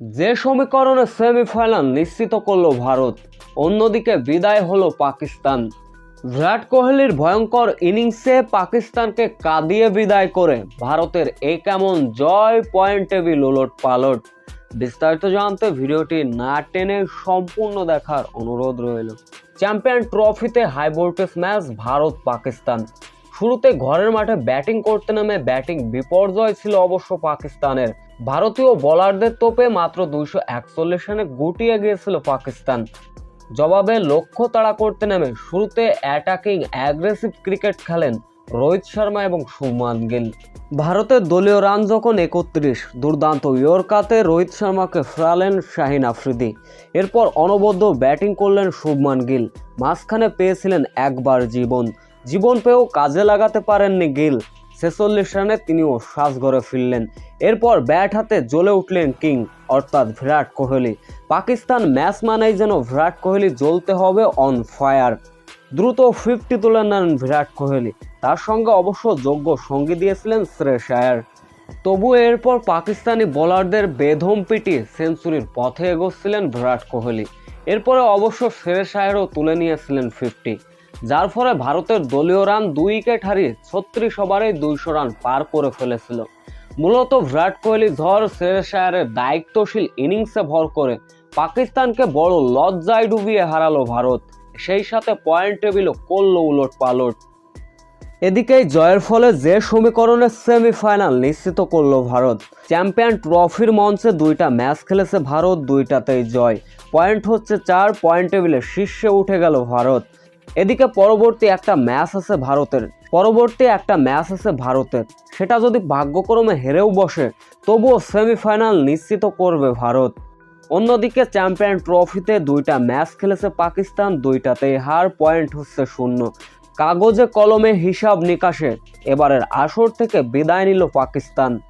যে সমীকরণে সেমিফাইনাল নিশ্চিত করল ভারত, অন্যদিকে বিদায় হলো পাকিস্তান। বিরাট কোহলির ভয়ঙ্কর ইনিংসে পাকিস্তানকে কাঁদিয়ে বিদায় করে ভারতের এই কেমন জয় পয়েন্ট টেবিল ওলট পালট। বিস্তারিত জানতে ভিডিওটি না টেনে সম্পূর্ণ দেখার অনুরোধ রইল। চ্যাম্পিয়ন ট্রফিতে high voltage match Bharat Pakistan শুরুতে ঘরের মাঠে ব্যাটিং করতে নামে ব্যাটিং বিপর্যয় ছিল অবশ্য পাকিস্তানের। ভারতীয় বোলারদের তোপে মাত্র দুইশো একচল্লিশ রানে গুটিয়ে গিয়েছিল পাকিস্তান। জবাবে লক্ষ্য তাড়া করতে নেমে শুরুতে অ্যাটাকিং অ্যাগ্রেসিভ ক্রিকেট খেলেন রোহিত শর্মা এবং শুভমান গিল। ভারতের দলীয় রান যখন একত্রিশ, দুর্দান্ত ইয়র্কাতে রোহিত শর্মাকে ফেরালেন শাহিন আফ্রিদি। এরপর অনবদ্য ব্যাটিং করলেন শুভমান গিল। মাঝখানে পেয়েছিলেন একবার জীবন। জীবন পেয়েও কাজে লাগাতে পারেননি গিল। ছেচল্লিশ রানে তিনিও সাজঘরে ফিরলেন। এরপর ব্যাট হাতে জ্বলে উঠলেন কিং, অর্থাৎ বিরাট কোহলি। পাকিস্তান ম্যাচ মানেই যেন বিরাট কোহলি জ্বলতে হবে অন ফায়ার দ্রুত ফিফটি তুলে নেন বিরাট কোহলি। তার সঙ্গে অবশ্য যোগ্য সঙ্গী দিয়েছিলেন শ্রেয়স আয়ার। তবু এরপর পাকিস্তানি বোলারদের বেধম পিটিয়ে সেঞ্চুরির পথে এগোচ্ছিলেন বিরাট কোহলি। এরপরে অবশ্য শ্রেয়স আয়ারও তুলে নিয়েছিলেন ফিফটি যার ফলে ভারতের দলীয় রান দুই উইকেট হারিয়ে ছত্রিশ ওভারেই দুইশো রান পার করে ফেলেছিল। মূলত বিরাট কোহলি ঝড় শ্রেয়স আয়ারের দায়িত্বশীল ইনিংসে ভর করে পাকিস্তানকে বড় লজ্জায় ডুবিয়ে হারালো ভারত। সেই সাথে পয়েন্ট টেবিলও করল উলট পালট এদিকে জয়ের ফলে যে সমীকরণে সেমিফাইনাল নিশ্চিত করল ভারত, চ্যাম্পিয়ন ট্রফির মঞ্চে দুইটা ম্যাচ খেলেছে ভারত, দুইটাতেই জয়। পয়েন্ট হচ্ছে চার, পয়েন্ট টেবিলে শীর্ষে উঠে গেল ভারত। এদিকে পরবর্তী একটা ম্যাচ আছে ভারতের। পরবর্তী একটা ম্যাচ আছে ভারতের। সেটা যদি ভাগ্যক্রমে হেরেও বসে, তবুও সেমিফাইনাল নিশ্চিত করবে ভারত। অন্যদিকে চ্যাম্পিয়ন ট্রফিতে দুইটা ম্যাচ খেলেছে পাকিস্তান, দুইটাতেই হার পয়েন্ট হচ্ছে শূন্য। কাগজে কলমে হিসাব নিকাশে, এবারের আসর থেকে বিদায় নিল পাকিস্তান।